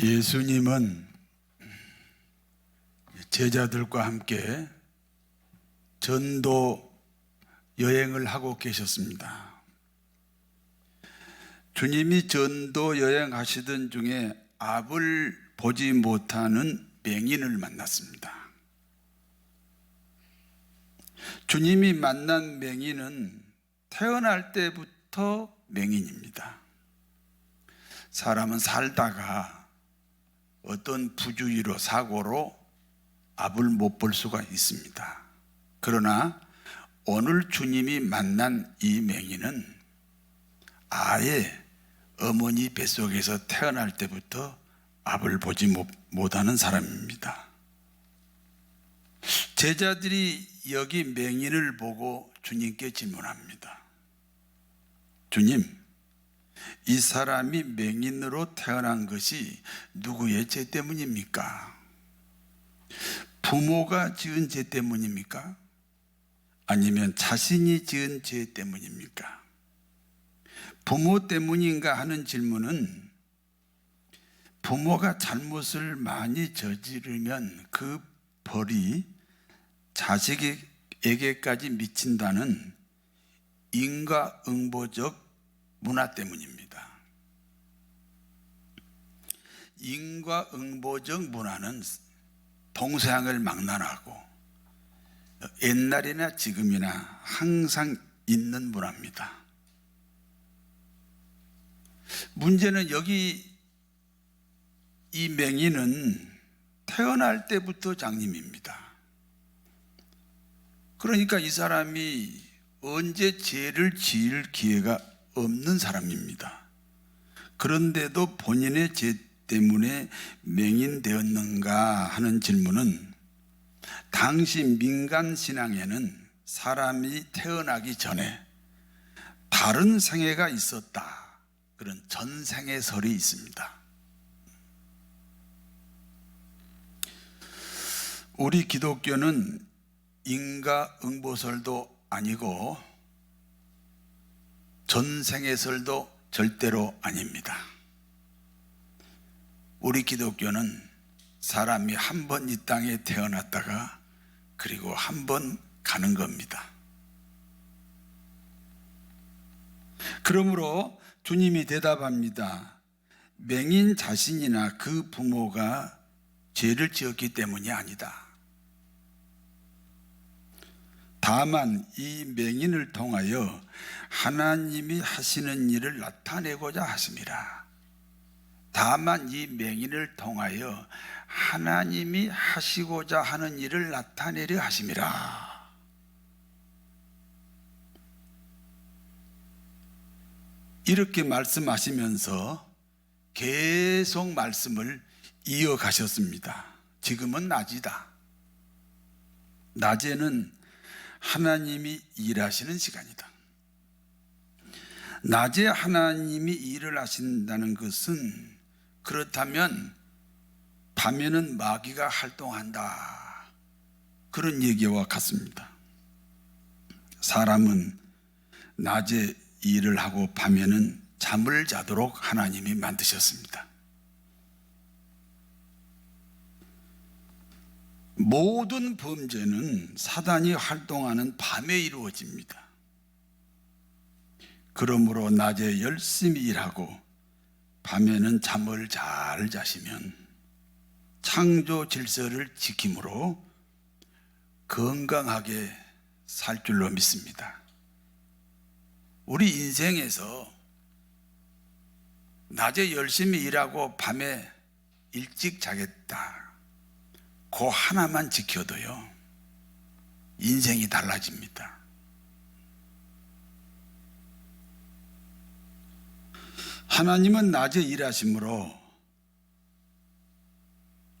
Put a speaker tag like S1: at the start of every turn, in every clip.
S1: 예수님은 제자들과 함께 전도 여행을 하고 계셨습니다. 주님이 전도 여행하시던 중에 앞을 보지 못하는 맹인을 만났습니다. 주님이 만난 맹인은 태어날 때부터 맹인입니다. 사람은 살다가 어떤 부주의로 사고로 앞을 못 볼 수가 있습니다. 그러나 오늘 주님이 만난 이 맹인은 아예 어머니 뱃속에서 태어날 때부터 앞을 보지 못- 못하는 사람입니다. 제자들이 여기 맹인을 보고 주님께 질문합니다. 주님, 이 사람이 맹인으로 태어난 것이 누구의 죄 때문입니까? 부모가 지은 죄 때문입니까? 아니면 자신이 지은 죄 때문입니까? 부모 때문인가 하는 질문은 부모가 잘못을 많이 저지르면 그 벌이 자식에게까지 미친다는 인과응보적 문화 때문입니다. 인과응보적 문화는 동서양을 막론하고 옛날이나 지금이나 항상 있는 문화입니다. 문제는 여기 이 맹인은 태어날 때부터 장님입니다. 그러니까 이 사람이 언제 죄를 지을 기회가 없는 사람입니다. 그런데도 본인의 죄 때문에 맹인되었는가 하는 질문은 당시 민간 신앙에는 사람이 태어나기 전에 다른 생애가 있었다. 그런 전생애설이 있습니다. 우리 기독교는 인과응보설도 아니고 전생애설도 절대로 아닙니다. 우리 기독교는 사람이 한 번 이 땅에 태어났다가 그리고 한 번 가는 겁니다. 그러므로 주님이 대답합니다. 맹인 자신이나 그 부모가 죄를 지었기 때문이 아니다. 다만 이 맹인을 통하여 하나님이 하시는 일을 나타내고자 하심이라. 다만 이 맹인을 통하여 하나님이 하시고자 하는 일을 나타내려 하심이라. 이렇게 말씀하시면서 계속 말씀을 이어가셨습니다. 지금은 낮이다. 낮에는 하나님이 일하시는 시간이다. 낮에 하나님이 일을 하신다는 것은 그렇다면 밤에는 마귀가 활동한다. 그런 얘기와 같습니다. 사람은 낮에 일을 하고 밤에는 잠을 자도록 하나님이 만드셨습니다. 모든 범죄는 사단이 활동하는 밤에 이루어집니다. 그러므로 낮에 열심히 일하고 밤에는 잠을 잘 자시면 창조 질서를 지킴으로 건강하게 살 줄로 믿습니다. 우리 인생에서 낮에 열심히 일하고 밤에 일찍 자겠다. 그 하나만 지켜도요, 인생이 달라집니다. 하나님은 낮에 일하심으로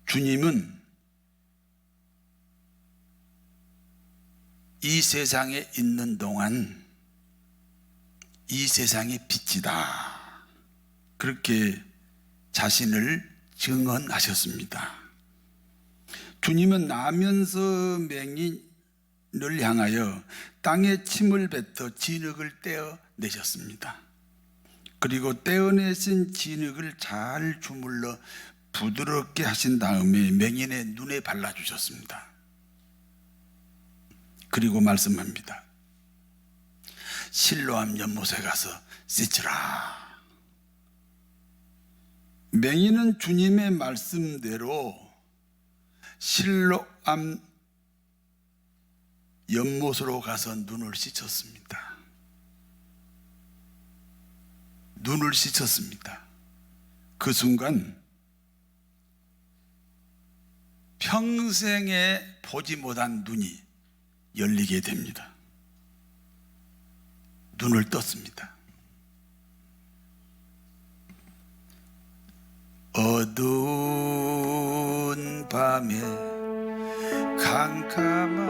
S1: 주님은 이 세상에 있는 동안 이 세상의 빛이다. 그렇게 자신을 증언하셨습니다. 주님은 나면서 맹인을 향하여 땅에 침을 뱉어 진흙을 떼어 내셨습니다. 그리고 떼어내신 진흙을 잘 주물러 부드럽게 하신 다음에 맹인의 눈에 발라주셨습니다. 그리고 말씀합니다. 실로암 연못에 가서 씻으라. 맹인은 주님의 말씀대로 실로암 연못으로 가서 눈을 씻었습니다. 눈을 씻었습니다. 그 순간 평생에 보지 못한 눈이 열리게 됩니다. 눈을 떴습니다. 어두운 밤에 캄캄한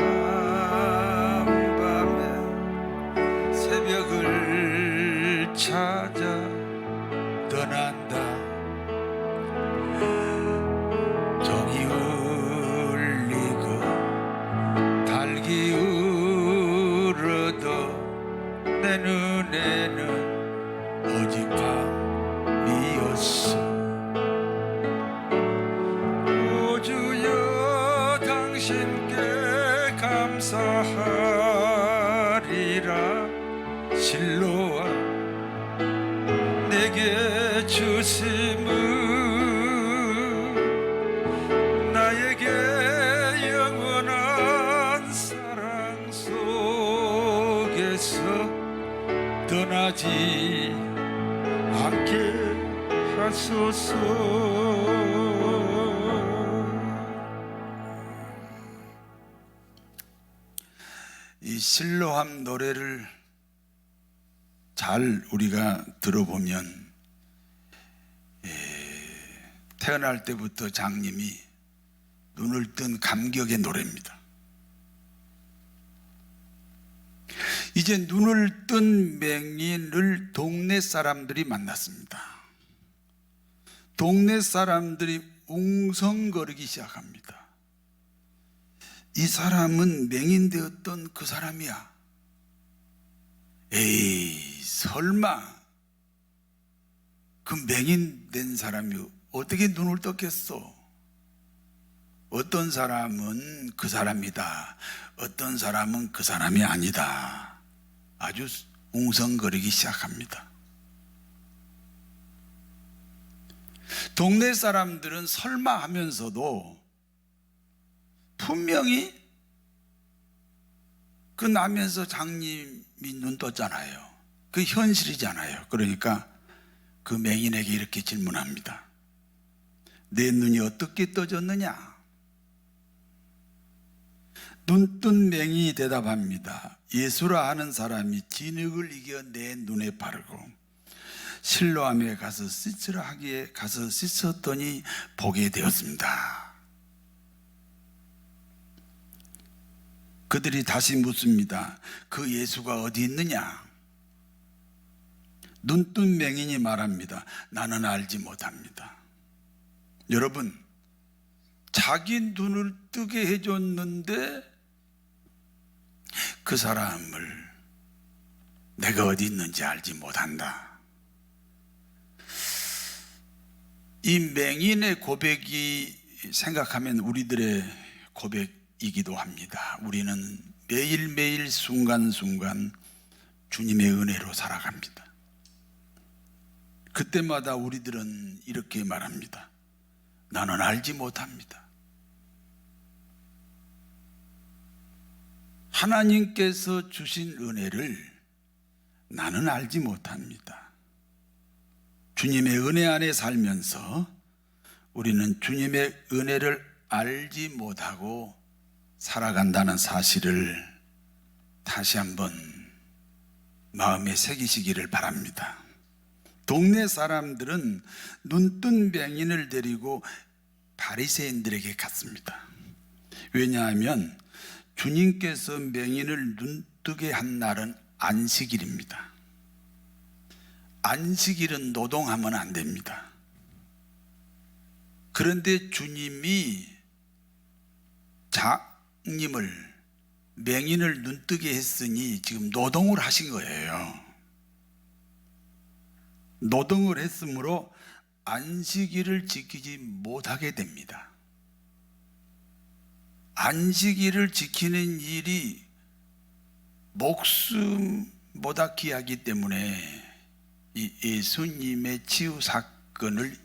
S1: 2000년 예, 태어날 때부터 장님이 눈을 뜬 감격의 노래입니다. 이제 눈을 뜬 맹인을 동네 사람들이 만났습니다. 동네 사람들이 웅성거리기 시작합니다. 이 사람은 맹인되었던 그 사람이야. 에이, 설마. 그 맹인 된 사람이 어떻게 눈을 떴겠어? 어떤 사람은 그 사람이다. 어떤 사람은 그 사람이 아니다. 아주 웅성거리기 시작합니다. 동네 사람들은 설마 하면서도 분명히 그 나면서 장님이 눈 떴잖아요. 그 현실이잖아요. 그러니까 그 맹인에게 이렇게 질문합니다. 내 눈이 어떻게 떠졌느냐? 눈뜬 맹인이 대답합니다. 예수라 하는 사람이 진흙을 이겨 내 눈에 바르고 실로암에 가서 씻으라 하기에 가서 씻었더니 보게 되었습니다. 그들이 다시 묻습니다. 그 예수가 어디 있느냐? 눈뜬 맹인이 말합니다. 나는 알지 못합니다. 여러분, 자기 눈을 뜨게 해줬는데 그 사람을 내가 어디 있는지 알지 못한다. 이 맹인의 고백이 생각하면 우리들의 고백이기도 합니다. 우리는 매일매일 순간순간 주님의 은혜로 살아갑니다. 그때마다 우리들은 이렇게 말합니다. 나는 알지 못합니다. 하나님께서 주신 은혜를 나는 알지 못합니다. 주님의 은혜 안에 살면서 우리는 주님의 은혜를 알지 못하고 살아간다는 사실을 다시 한번 마음에 새기시기를 바랍니다. 동네 사람들은 눈뜬 맹인을 데리고 바리새인들에게 갔습니다. 왜냐하면 주님께서 맹인을 눈뜨게 한 날은 안식일입니다. 안식일은 노동하면 안 됩니다. 그런데 주님이 장님을 맹인을 눈뜨게 했으니 지금 노동을 하신 거예요. 노동을 했으므로 안식일을 지키지 못하게 됩니다. 안식일을 지키는 일이 목숨보다 귀하기 때문에 이 예수님의 치유 사건을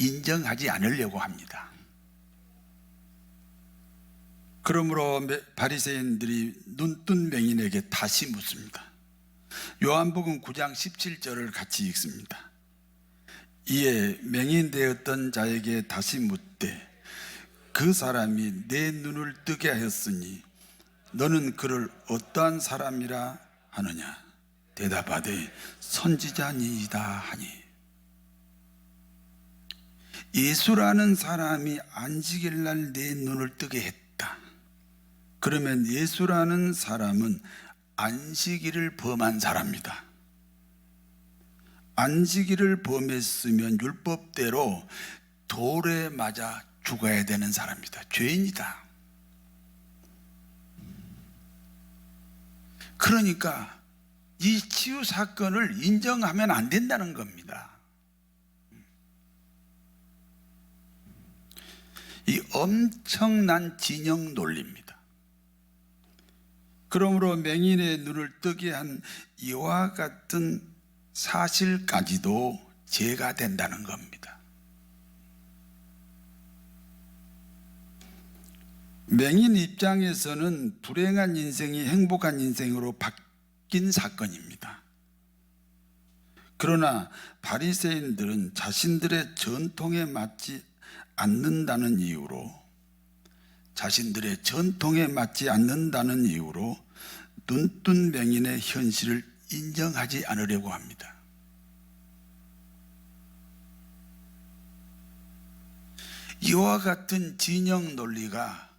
S1: 인정하지 않으려고 합니다. 그러므로 메- 바리새인들이 눈뜬 맹인에게 다시 묻습니다. 요한복음 9장 17절을 같이 읽습니다. 이에 맹인되었던 자에게 다시 묻되 그 사람이 내 눈을 뜨게 하였으니 너는 그를 어떠한 사람이라 하느냐 대답하되 선지자니이다 하니 예수라는 사람이 안식일 날 내 눈을 뜨게 했다. 그러면 예수라는 사람은 안식일을 범한 사람이다. 안식일을 범했으면 율법대로 돌에 맞아 죽어야 되는 사람이다. 죄인이다. 그러니까 이 치유 사건을 인정하면 안 된다는 겁니다. 이 엄청난 진영 논리입니다. 그러므로 맹인의 눈을 뜨게 한 이와 같은 사실까지도 죄가 된다는 겁니다. 맹인 입장에서는 불행한 인생이 행복한 인생으로 바뀐 사건입니다. 그러나 바리새인들은 자신들의 전통에 맞지 않는다는 이유로 자신들의 전통에 맞지 않는다는 이유로 눈뜬 맹인의 현실을 인정하지 않으려고 합니다. 이와 같은 진영 논리가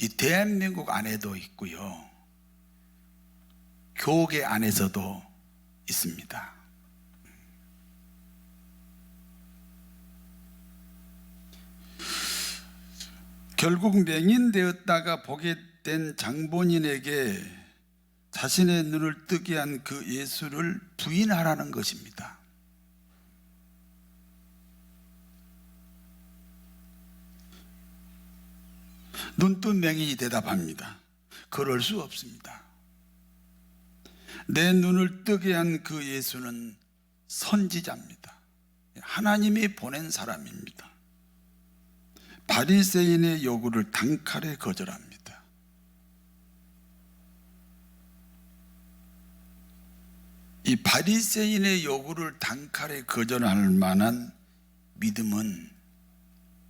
S1: 이 대한민국 안에도 있고요. 교계 안에서도 있습니다. 결국 맹인되었다가 보게 된 장본인에게 자신의 눈을 뜨게 한 그 예수를 부인하라는 것입니다. 눈뜬 맹인이 대답합니다. 그럴 수 없습니다. 내 눈을 뜨게 한 그 예수는 선지자입니다. 하나님이 보낸 사람입니다. 바리새인의 요구를 단칼에 거절합니다. 이 바리새인의 요구를 단칼에 거절할 만한 믿음은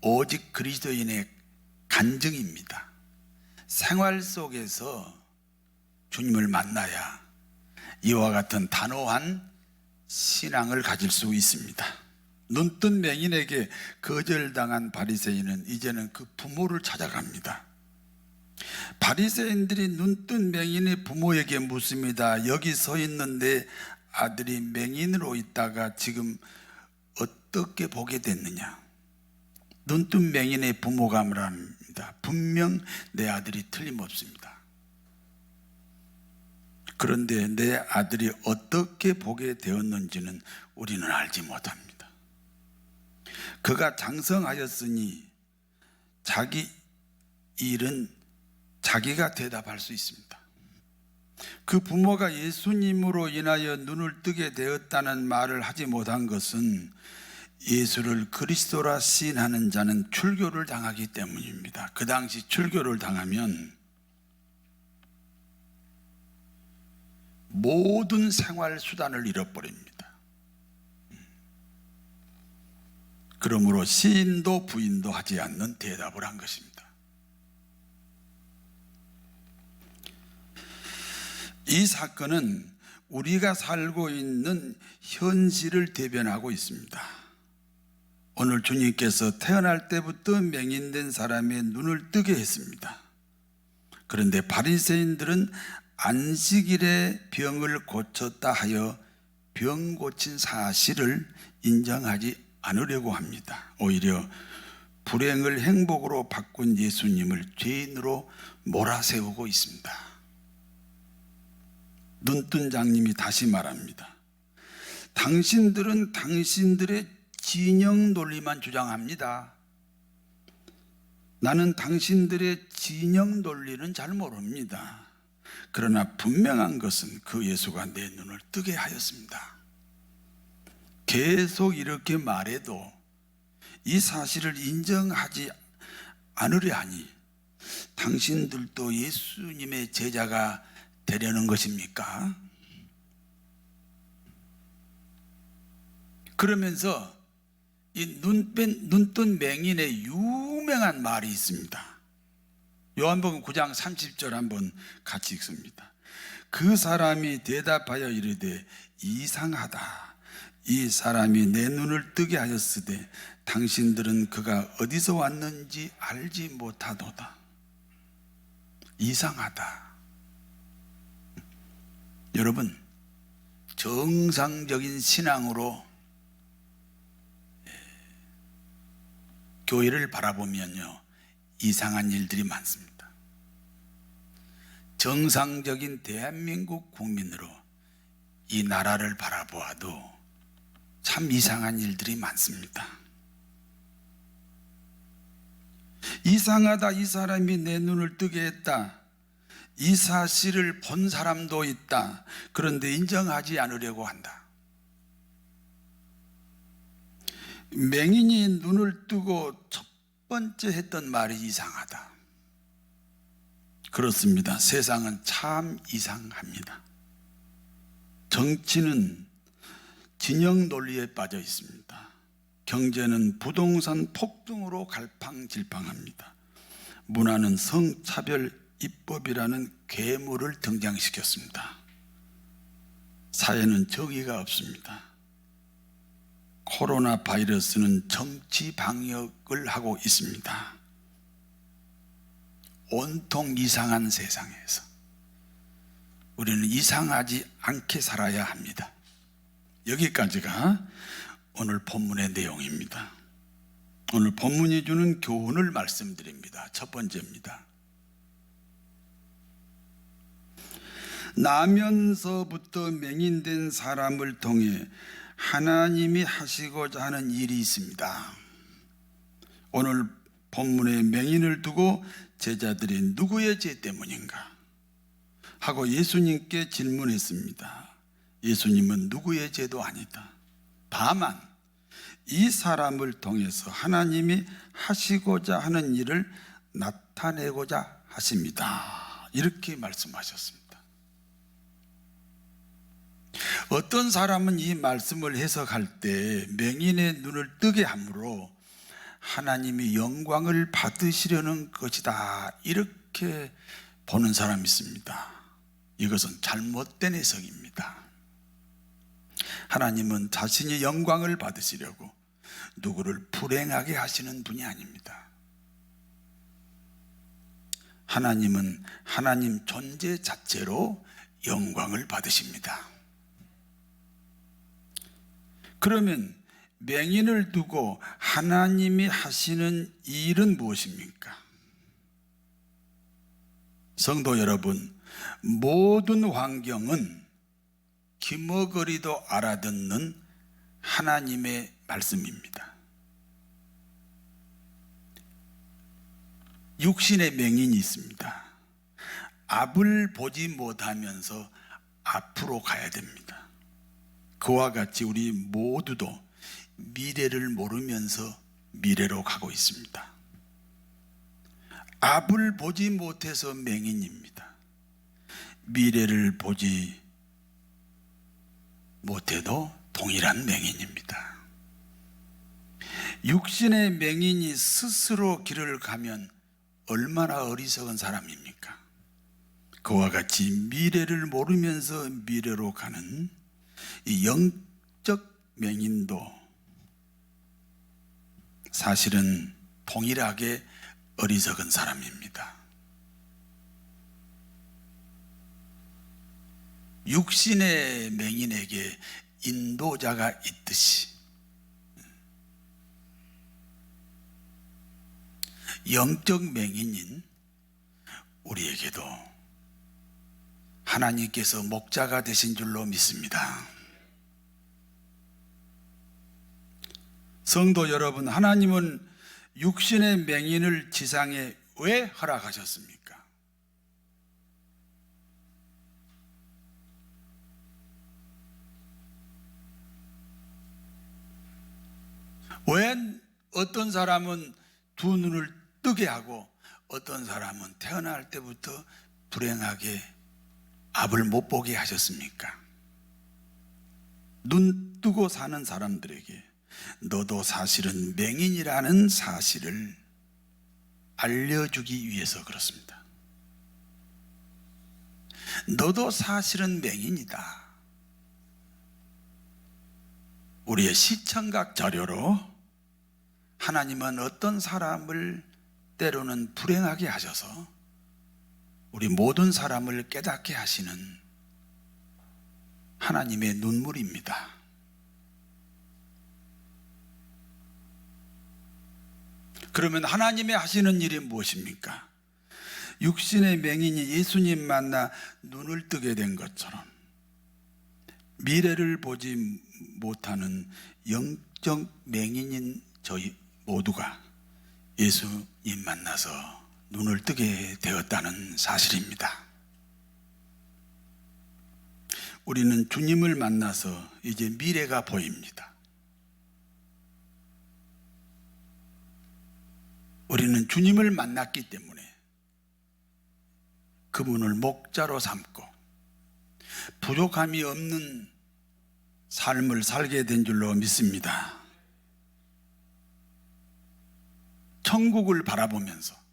S1: 오직 그리스도인의 간증입니다. 생활 속에서 주님을 만나야 이와 같은 단호한 신앙을 가질 수 있습니다. 눈뜬 맹인에게 거절당한 바리새인은 이제는 그 부모를 찾아갑니다. 바리새인들이 눈뜬 맹인의 부모에게 묻습니다. 여기 서 있는데 아들이 맹인으로 있다가 지금 어떻게 보게 됐느냐? 눈뜬 맹인의 부모가 말합니다. 분명 내 아들이 틀림없습니다. 그런데 내 아들이 어떻게 보게 되었는지는 우리는 알지 못합니다. 그가 장성하였으니 자기 일은 자기가 대답할 수 있습니다. 그 부모가 예수님으로 인하여 눈을 뜨게 되었다는 말을 하지 못한 것은 예수를 그리스도라 시인하는 자는 출교를 당하기 때문입니다. 그 당시 출교를 당하면 모든 생활 수단을 잃어버립니다. 그러므로 시인도 부인도 하지 않는 대답을 한 것입니다. 이 사건은 우리가 살고 있는 현실을 대변하고 있습니다. 오늘 주님께서 태어날 때부터 맹인된 사람의 눈을 뜨게 했습니다. 그런데 바리새인들은 안식일에 병을 고쳤다 하여 병 고친 사실을 인정하지 않으려고 합니다. 오히려 불행을 행복으로 바꾼 예수님을 죄인으로 몰아세우고 있습니다. 눈뜬 장님이 다시 말합니다. 당신들은 당신들의 진영 논리만 주장합니다. 나는 당신들의 진영 논리는 잘 모릅니다. 그러나 분명한 것은 그 예수가 내 눈을 뜨게 하였습니다. 계속 이렇게 말해도 이 사실을 인정하지 않으려 하니 당신들도 예수님의 제자가 되려는 것입니까? 그러면서 이 눈뺀 눈뜬 맹인의 유명한 말이 있습니다. 요한복음 9장 30절 한번 같이 읽습니다. 그 사람이 대답하여 이르되 이상하다. 이 사람이 내 눈을 뜨게 하였으되 당신들은 그가 어디서 왔는지 알지 못하도다. 이상하다. 여러분, 정상적인 신앙으로 예, 교회를 바라보면요, 이상한 일들이 많습니다. 정상적인 대한민국 국민으로 이 나라를 바라보아도 참 이상한 일들이 많습니다. 이상하다, 이 사람이 내 눈을 뜨게 했다. 이 사실을 본 사람도 있다. 그런데 인정하지 않으려고 한다. 맹인이 눈을 뜨고 첫 번째 했던 말이 이상하다. 그렇습니다. 세상은 참 이상합니다. 정치는 진영 논리에 빠져 있습니다. 경제는 부동산 폭등으로 갈팡질팡합니다. 문화는 성차별 입법이라는 괴물을 등장시켰습니다. 사회는 정의가 없습니다. 코로나 바이러스는 정치 방역을 하고 있습니다. 온통 이상한 세상에서 우리는 이상하지 않게 살아야 합니다. 여기까지가 오늘 본문의 내용입니다. 오늘 본문이 주는 교훈을 말씀드립니다. 첫 번째입니다. 나면서부터 맹인된 사람을 통해 하나님이 하시고자 하는 일이 있습니다. 오늘 본문에 맹인을 두고 제자들이 누구의 죄 때문인가 하고 예수님께 질문했습니다. 예수님은 누구의 죄도 아니다. 다만 이 사람을 통해서 하나님이 하시고자 하는 일을 나타내고자 하십니다. 이렇게 말씀하셨습니다. 어떤 사람은 이 말씀을 해석할 때 맹인의 눈을 뜨게 함으로 하나님이 영광을 받으시려는 것이다. 이렇게 보는 사람이 있습니다. 이것은 잘못된 해석입니다. 하나님은 자신이 영광을 받으시려고 누구를 불행하게 하시는 분이 아닙니다. 하나님은 하나님 존재 자체로 영광을 받으십니다. 그러면 맹인을 두고 하나님이 하시는 일은 무엇입니까? 성도 여러분, 모든 환경은 기머거리도 알아듣는 하나님의 말씀입니다. 육신의 맹인이 있습니다. 앞을 보지 못하면서 앞으로 가야 됩니다. 그와 같이 우리 모두도 미래를 모르면서 미래로 가고 있습니다. 앞을 보지 못해서 맹인입니다. 미래를 보지 못해도 동일한 맹인입니다. 육신의 맹인이 스스로 길을 가면 얼마나 어리석은 사람입니까? 그와 같이 미래를 모르면서 미래로 가는 이 영적 맹인도 사실은 동일하게 어리석은 사람입니다. 육신의 맹인에게 인도자가 있듯이 영적 맹인인 우리에게도 하나님께서 목자가 되신 줄로 믿습니다. 성도 여러분, 하나님은 육신의 맹인을 지상에 왜 허락하셨습니까? 왜 어떤 사람은 두 눈을 뜨게 하고 어떤 사람은 태어날 때부터 불행하게 앞을 못 보게 하셨습니까? 눈 뜨고 사는 사람들에게 너도 사실은 맹인이라는 사실을 알려주기 위해서 그렇습니다. 너도 사실은 맹인이다. 우리의 시청각 자료로 하나님은 어떤 사람을 때로는 불행하게 하셔서 우리 모든 사람을 깨닫게 하시는 하나님의 눈물입니다. 그러면 하나님의 하시는 일이 무엇입니까? 육신의 맹인이 예수님 만나 눈을 뜨게 된 것처럼 미래를 보지 못하는 영적 맹인인 저희 모두가 예수님 만나서 눈을 뜨게 되었다는 사실입니다. 우리는 주님을 만나서 이제 미래가 보입니다. 우리는 주님을 만났기 때문에 그분을 목자로 삼고 부족함이 없는 삶을 살게 된 줄로 믿습니다. 천국을 바라보면서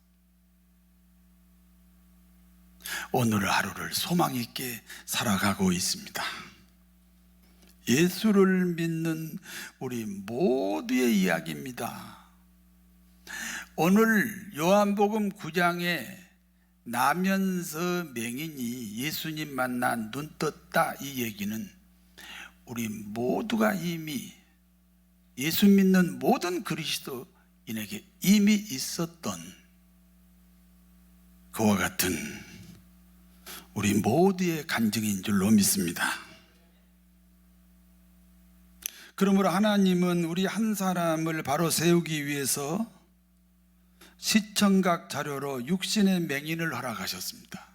S1: 오늘 하루를 소망 있게 살아가고 있습니다. 예수를 믿는 우리 모두의 이야기입니다. 오늘 요한복음 9장에 나면서 맹인이 예수님 만나 눈 떴다 이 얘기는 우리 모두가 이미 예수 믿는 모든 그리스도인에게 이미 있었던 그와 같은 우리 모두의 간증인 줄로 믿습니다. 그러므로 하나님은 우리 한 사람을 바로 세우기 위해서 시청각 자료로 육신의 맹인을 허락하셨습니다.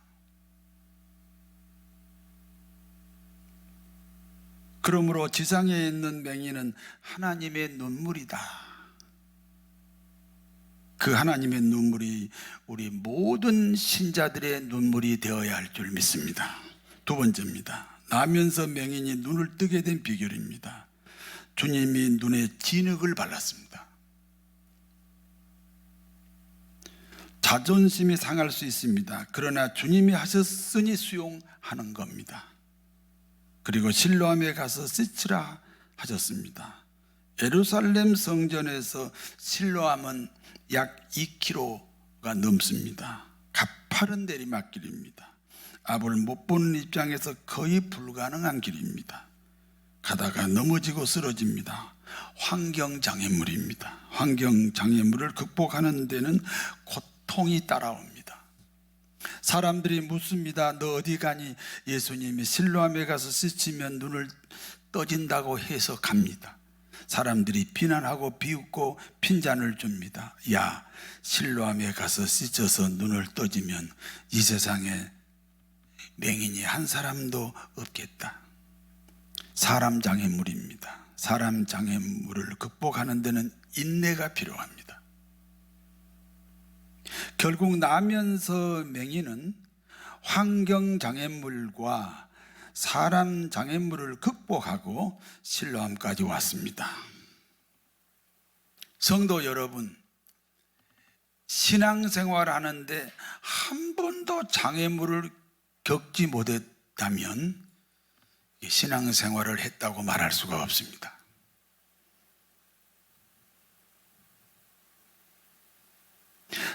S1: 그러므로 지상에 있는 맹인은 하나님의 눈물이다. 그 하나님의 눈물이 우리 모든 신자들의 눈물이 되어야 할 줄 믿습니다. 두 번째입니다. 나면서 맹인이 눈을 뜨게 된 비결입니다. 주님이 눈에 진흙을 발랐습니다. 자존심이 상할 수 있습니다. 그러나 주님이 하셨으니 수용하는 겁니다. 그리고 실로암에 가서 씻으라 하셨습니다. 예루살렘 성전에서 실로암은 약 2km가 넘습니다. 가파른 내리막길입니다. 앞을 못 보는 입장에서 거의 불가능한 길입니다. 가다가 넘어지고 쓰러집니다. 환경 장애물입니다. 환경 장애물을 극복하는 데는 고통이 따라옵니다. 사람들이 묻습니다. 너 어디 가니? 예수님이 실로암에 가서 씻으면 눈을 떠진다고 해서 갑니다. 사람들이 비난하고 비웃고 핀잔을 줍니다. 야, 실로암에 가서 씻어서 눈을 떠지면 이 세상에 맹인이 한 사람도 없겠다. 사람 장애물입니다. 사람 장애물을 극복하는 데는 인내가 필요합니다. 결국 나면서 맹인은 환경 장애물과 사람 장애물을 극복하고 신뢰함까지 왔습니다. 성도 여러분, 신앙생활 하는데 한 번도 장애물을 겪지 못했다면 신앙생활을 했다고 말할 수가 없습니다.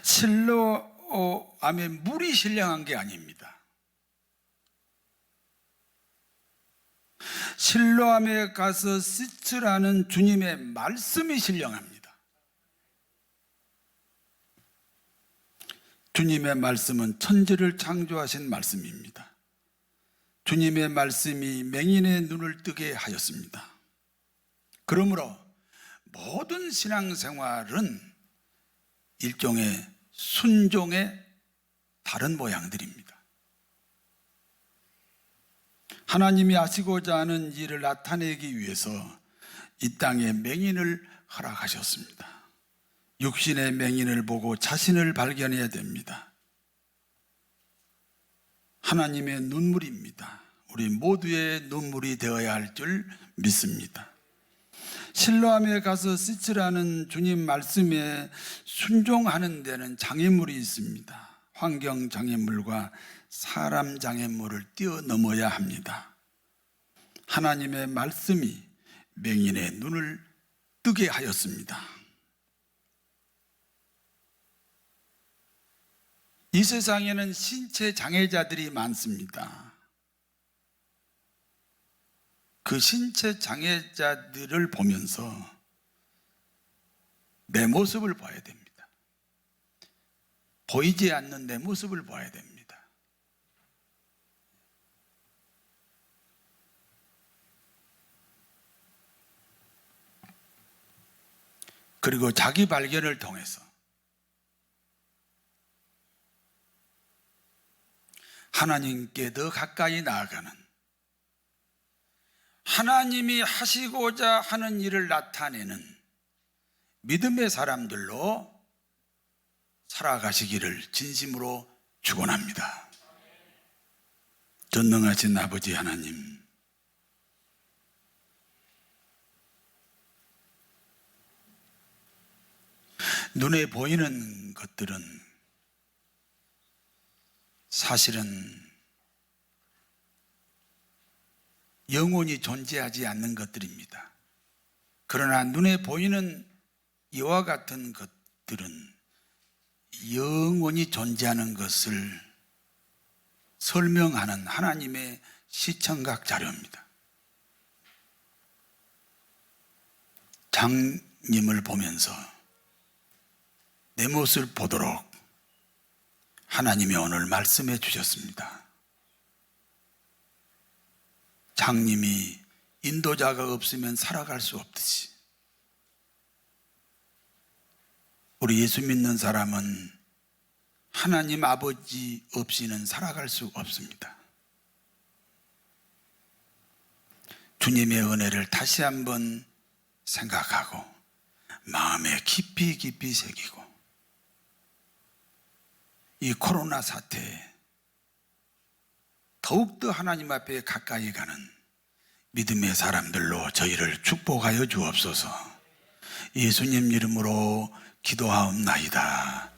S1: 실로암에 물이 신령한 게 아닙니다. 실로암에 가서 씻으라는 주님의 말씀이 신령합니다. 주님의 말씀은 천지를 창조하신 말씀입니다. 주님의 말씀이 맹인의 눈을 뜨게 하였습니다. 그러므로 모든 신앙생활은 일종의 순종의 다른 모양들입니다. 하나님이 하시고자 하는 일을 나타내기 위해서 이 땅에 맹인을 허락하셨습니다. 육신의 맹인을 보고 자신을 발견해야 됩니다. 하나님의 눈물입니다. 우리 모두의 눈물이 되어야 할 줄 믿습니다. 실로암에 가서 씻으라는 주님 말씀에 순종하는 데는 장애물이 있습니다. 환경 장애물과 사람 장애물을 뛰어넘어야 합니다. 하나님의 말씀이 맹인의 눈을 뜨게 하였습니다. 이 세상에는 신체 장애자들이 많습니다. 그 신체 장애자들을 보면서 내 모습을 봐야 됩니다. 보이지 않는 내 모습을 봐야 됩니다. 그리고 자기 발견을 통해서 하나님께 더 가까이 나아가는 하나님이 하시고자 하는 일을 나타내는 믿음의 사람들로 살아가시기를 진심으로 축원합니다. 전능하신 아버지 하나님 눈에 보이는 것들은 사실은 영원히 존재하지 않는 것들입니다. 그러나 눈에 보이는 이와 같은 것들은 영원히 존재하는 것을 설명하는 하나님의 시청각 자료입니다. 장님을 보면서 내 모습을 보도록 하나님이 오늘 말씀해 주셨습니다. 장님이 인도자가 없으면 살아갈 수 없듯이 우리 예수 믿는 사람은 하나님 아버지 없이는 살아갈 수 없습니다. 주님의 은혜를 다시 한번 생각하고 마음에 깊이 깊이 새기고 이 코로나 사태에 더욱더 하나님 앞에 가까이 가는 믿음의 사람들로 저희를 축복하여 주옵소서. 예수님 이름으로 기도하옵나이다.